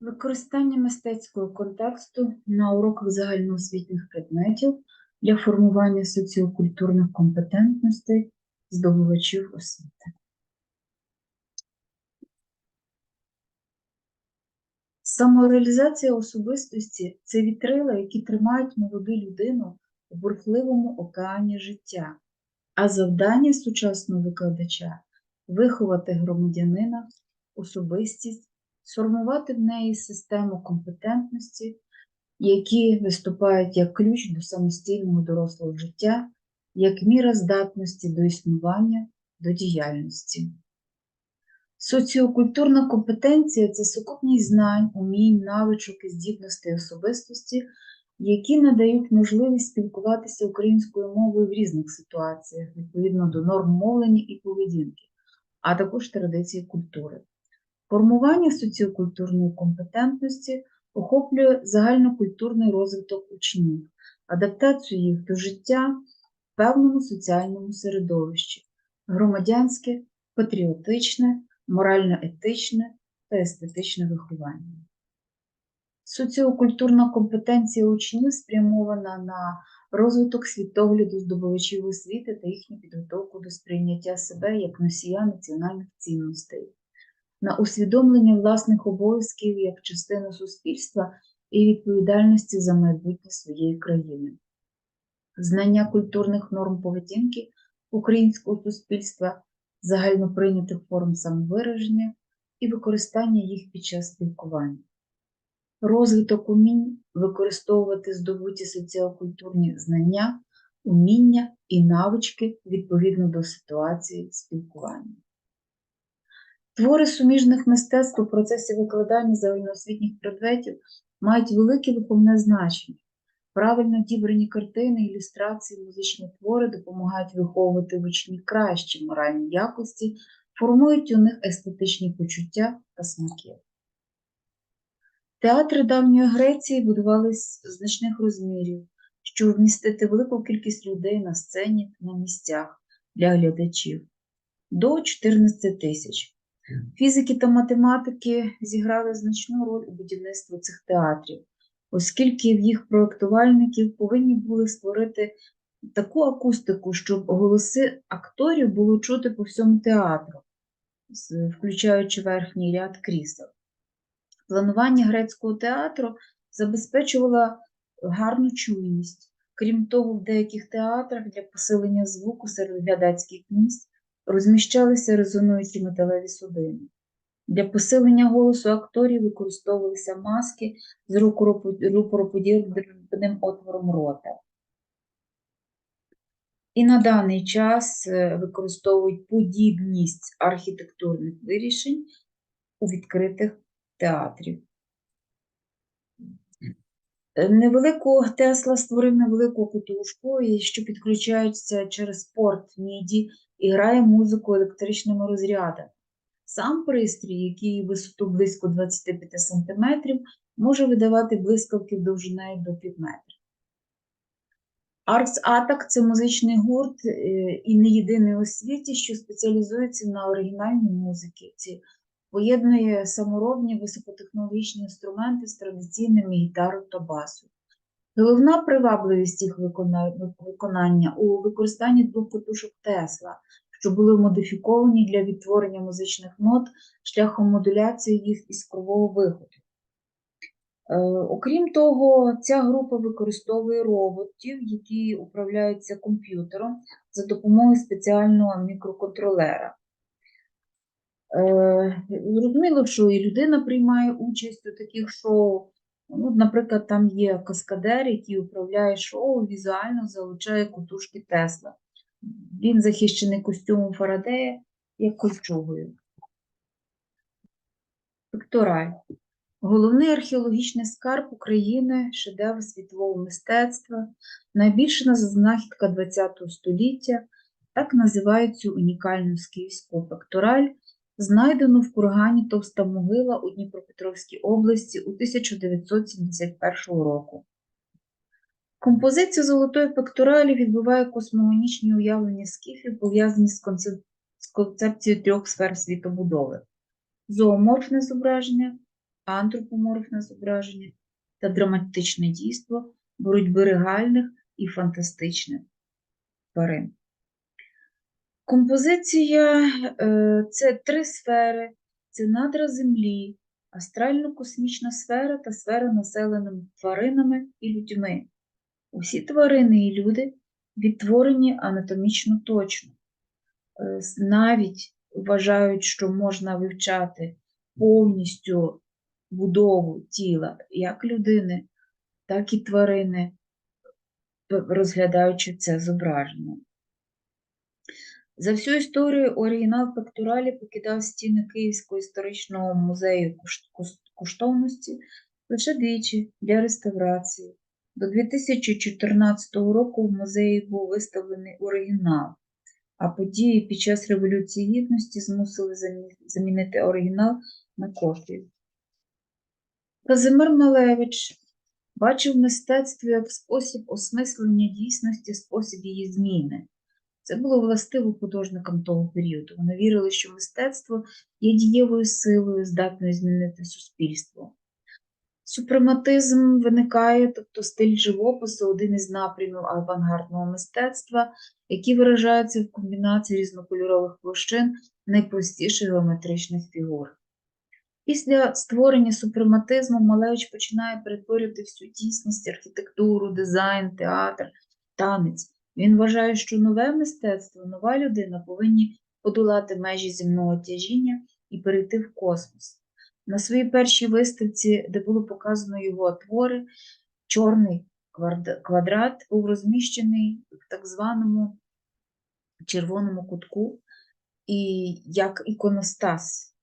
Використання мистецького контексту на уроках загальноосвітніх предметів для формування соціокультурних компетентностей здобувачів освіти. Самореалізація особистості це вітрила, які тримають молоду людину у бурхливому океані життя, а завдання сучасного викладача виховати громадянина, особистість, сформувати в неї систему компетентності, які виступають як ключ до самостійного дорослого життя, як міра здатності до існування, до діяльності. Соціокультурна компетенція це сукупність знань, умінь, навичок і здібностей особистості, які надають можливість спілкуватися українською мовою в різних ситуаціях, відповідно до норм мовлення і поведінки, а також традиції культури. Формування соціокультурної компетентності охоплює загальнокультурний розвиток учнів, адаптацію їх до життя в певному соціальному середовищі, громадянське, патріотичне, морально-етичне та естетичне виховання. Соціокультурна компетенція учнів спрямована на розвиток світогляду здобувачів освіти та їхню підготовку до сприйняття себе як носія національних цінностей, на усвідомлення власних обов'язків як частини суспільства і відповідальності за майбутнє своєї країни, знання культурних норм поведінки українського суспільства, загальноприйнятих форм самовираження і використання їх під час спілкування. Розвиток умінь використовувати здобуті соціокультурні знання, уміння і навички відповідно до ситуації спілкування. Твори суміжних мистецтв у процесі викладання загальноосвітніх предметів мають велике виховне значення. Правильно дібрані картини, ілюстрації, музичні твори допомагають виховувати в учні кращі моральні якості, формують у них естетичні почуття та смаки. Театри давньої Греції будувались значних розмірів, щоб вмістити велику кількість людей на сцені та на місцях для глядачів до 14 тисяч. Фізики та математики зіграли значну роль у будівництві цих театрів, оскільки в їх проєктувальників повинні були створити таку акустику, щоб голоси акторів було чути по всьому театру, включаючи верхній ряд крісел. Планування грецького театру забезпечувало гарну чуйність. Крім того, в деяких театрах для посилення звуку серед глядацьких місць розміщалися резонуючі металеві судини. Для посилення голосу акторів використовувалися маски з рупороподібним отвором рота. І на даний час е, використовують подібність архітектурних вирішень у відкритих театрів. Е, Невелику Тесла створив невелику кутушку, що підключається через порт MIDI і грає музику електричними розрядами. Сам пристрій, який висоту близько 25 см, може видавати блискавки довжиною до пів метра. Arts Attack – це музичний гурт е, і не єдиний у світі, що спеціалізується на оригінальній музиці. Поєднує саморобні високотехнологічні інструменти з традиційними гітарою та басом. Головна привабливість їх виконання у використанні двох катушок Тесла, що були модифіковані для відтворення музичних нот шляхом модуляції їх іскрового виходу. Е, Окрім того, ця група використовує роботів, які управляються комп'ютером за допомогою спеціального мікроконтролера. Е, Зрозуміло, що і людина приймає участь у таких шоу. Ну, наприклад, там є каскадер, який управляє шоу, візуально залучає кутушки Тесла. Він захищений костюмом Фарадея як кольчугою. Пектораль. Головний археологічний скарб України, шедевр світового мистецтва, найбільша знахідка ХХ століття, так називають цю унікальну скіфську пектораль, знайдену в кургані Товста могила у Дніпропетровській області у 1971 року. Композиція золотої пекторалі відбуває космогонічні уявлення скіфів, пов'язані з, концеп- з концепцією трьох сфер світобудови: зооморфне зображення, антропоморфне зображення та драматичне дійство боротьби регальних і фантастичних тварин. Композиція е, це три сфери: це надра землі, астрально-космічна сфера та сфера населеними тваринами і людьми. Усі тварини і люди відтворені анатомічно точно. Е, Навіть вважають, що можна вивчати повністю будову тіла як людини, так і тварини, розглядаючи це зображення. За всю історію оригінал пекторалі покидав стіни Київського історичного музею коштовності лише двічі для реставрації. До 2014 року в музеї був виставлений оригінал, а події під час Революції Гідності змусили замінити оригінал на копію. Казимир Малевич бачив мистецтво як спосіб осмислення дійсності, спосіб її зміни. Це було властиво художникам того періоду. Вони вірили, що мистецтво є дієвою силою, здатною змінити суспільство. Супрематизм виникає, тобто стиль живопису, один із напрямів авангардного мистецтва, який виражається в комбінації різнокольорових площин найпростіших геометричних фігур. Після створення супрематизму Малевич починає перетворювати всю дійсність, архітектуру, дизайн, театр, танець. Він вважає, що нове мистецтво, нова людина повинні подолати межі земного тяжіння і перейти в космос. На своїй першій виставці, де було показано його твори, чорний квадрат був розміщений в так званому червоному кутку і як іконостас.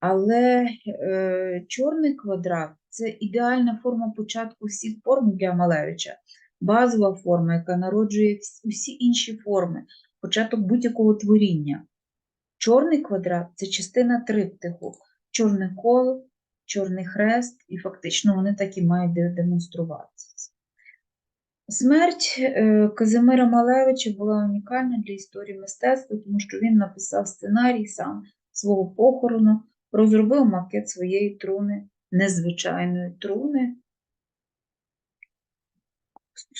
Але е, чорний квадрат це ідеальна форма початку всіх форм для Малевича, базова форма, яка народжує усі інші форми, початок будь-якого творіння. Чорний квадрат це частина триптиху, чорне коло, чорний хрест, і фактично вони так і мають демонструватися. Смерть е, Казимира Малевича була унікальна для історії мистецтва, тому що він написав сценарій сам свого похорону, розробив макет своєї труни, незвичайної труни.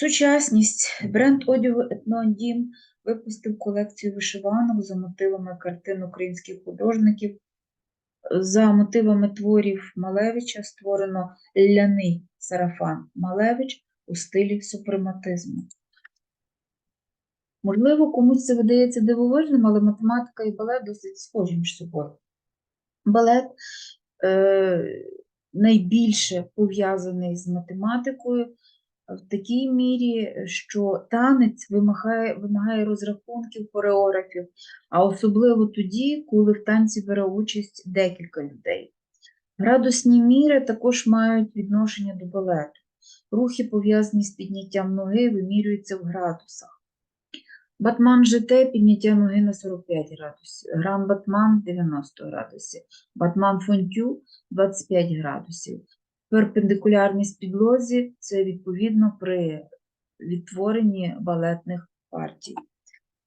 Сучасність. Бренд одягу Етнодім випустив колекцію вишиванок за мотивами картин українських художників. За мотивами творів Малевича створено ляний сарафан Малевич у стилі супрематизму. Можливо, комусь це видається дивовижним, але математика і балет досить схожі між собою. Балет е, найбільше пов'язаний з математикою в такій мірі, що танець вимагає, вимагає розрахунків хореографів, а особливо тоді, коли в танці бере участь декілька людей. Градусні міри також мають відношення до балету. Рухи, пов'язані з підняттям ноги, вимірюються в градусах. Батман ЖТ підняття ноги на 45 градусів, грам Батман 90 градусів, Батман фонтю 25 градусів. Перпендикулярність підлозі це відповідно при відтворенні балетних партій.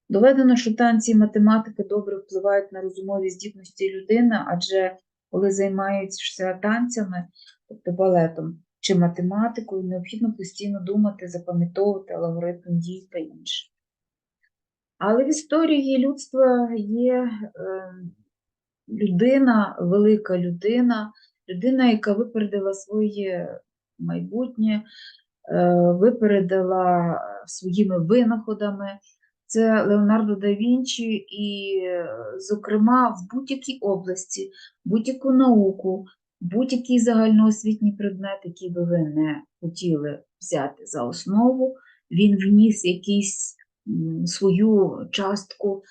Доведено, що танці і математика добре впливають на розумові здібності людини, адже коли займаються танцями, тобто балетом чи математикою, необхідно постійно думати, запам'ятовувати алгоритм дій та інше. Але в історії людства є е, людина, велика людина, людина, яка випередила своє майбутнє, е, випередила своїми винаходами. Це Леонардо да Вінчі, і, е, зокрема, в будь-якій області, будь-яку науку, будь-який загальноосвітній предмет, який би ви не хотіли взяти за основу, він вніс якийсь свою частку,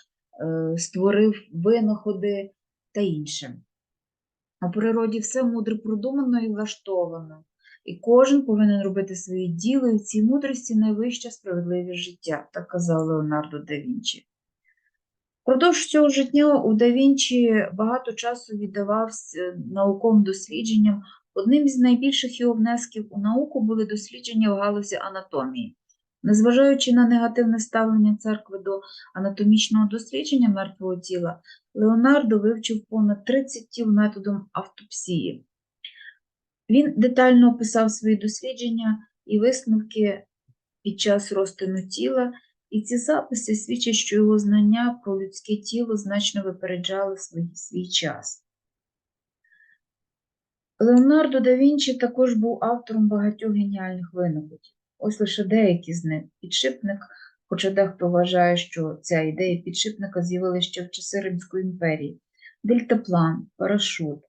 е, створив винаходи та інше. А в природі все мудро продумано і влаштовано. І кожен повинен робити своє діло, і в цій мудрості найвища справедливість життя, так казав Леонардо да Вінчі. Впродовж цього життя у да Вінчі багато часу віддавався науковим дослідженням. Одним з найбільших його внесків у науку були дослідження в галузі анатомії. Незважаючи на негативне ставлення церкви до анатомічного дослідження мертвого тіла, Леонардо вивчив понад 30 тіл методом автопсії. Він детально описав свої дослідження і висновки під час розтину тіла, і ці записи свідчать, що його знання про людське тіло значно випереджали свій, свій час. Леонардо да Вінчі також був автором багатьох геніальних винаходів. Ось лише деякі з них. Підшипник, хоча дехто вважає, що ця ідея підшипника з'явилася ще в часи Римської імперії. Дельтаплан, парашут,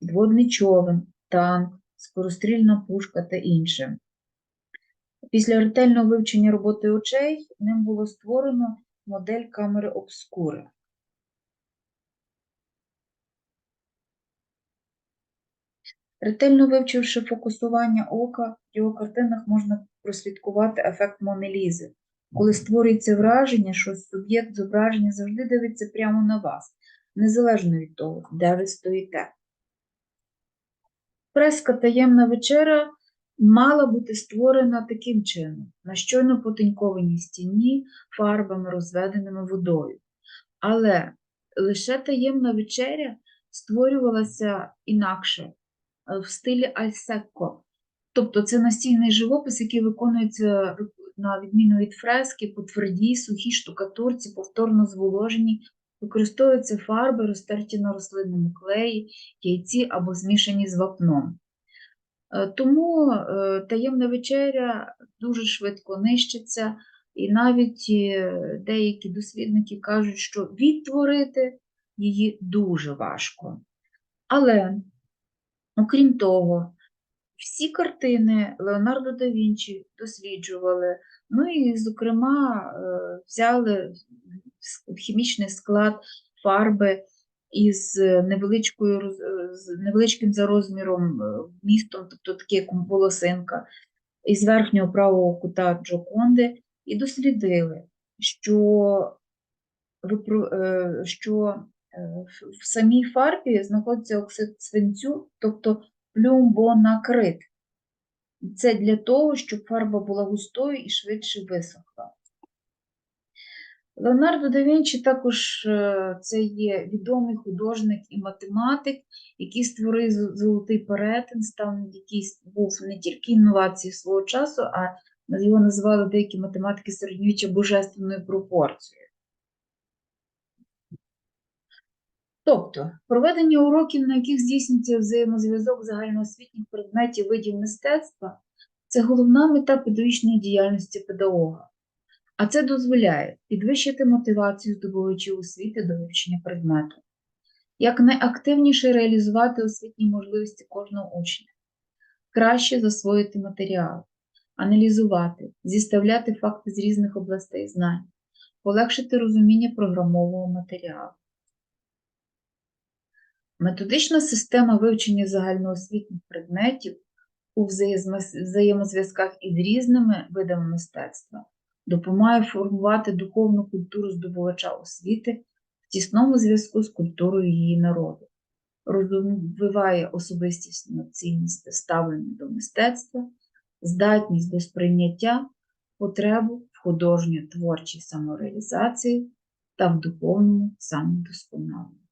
підводний човен, танк, скорострільна пушка та інше. Після ретельного вивчення роботи очей ним було створено модель камери обскури. Ретельно вивчивши фокусування ока, в його картинах можна прослідкувати ефект Монелізи, коли створюється враження, що суб'єкт зображення завжди дивиться прямо на вас, незалежно від того, де ви стоїте. Фреска таємна вечеря мала бути створена таким чином, на щойно потенькованій стіні фарбами, розведеними водою. Але лише таємна вечеря створювалася інакше, е, в стилі альсекко. Тобто це настільний живопис, який виконується на відміну від фрески по твердій, сухій штукатурці, повторно зволоженій, використовуються фарби, розтерті на рослинному клеї, яйці або змішані з вапном. Е, Тому е, таємна вечеря дуже швидко нищиться, і навіть е, деякі дослідники кажуть, що відтворити її дуже важко. Але, окрім того, всі картини Леонардо да Вінчі досліджували, ну і, зокрема, е, взяли хімічний склад фарби із невеличкою, е, з невеличким за розміром е, містом, тобто таке волосинка, із верхнього правого кута Джоконди, і дослідили, що, що в самій фарбі знаходиться оксид свинцю, тобто плюмбонакрит. Це для того, щоб фарба була густою і швидше висохла. Леонардо да Вінчі також е, це є відомий художник і математик, який створив золотий перетин, став якийсь був не тільки інновації свого часу, а його називали деякі математики середньовіччя божественною пропорцією. Тобто, проведення уроків, на яких здійснюється взаємозв'язок загальноосвітніх предметів видів мистецтва, це головна мета педагогічної діяльності педагога. А це дозволяє підвищити мотивацію здобувачів освіти до вивчення предмету, якнайактивніше реалізувати освітні можливості кожного учня, краще засвоїти матеріал, аналізувати, зіставляти факти з різних областей знань, полегшити розуміння програмового матеріалу. Методична система вивчення загальноосвітніх предметів у взаємозв'язках із різними видами мистецтва допомагає формувати духовну культуру здобувача освіти в тісному зв'язку з культурою її народу, розвиває особистісну цінність ставлення до мистецтва, здатність до сприйняття, потребу в художньо-творчій самореалізації та в духовному самодосконаленні.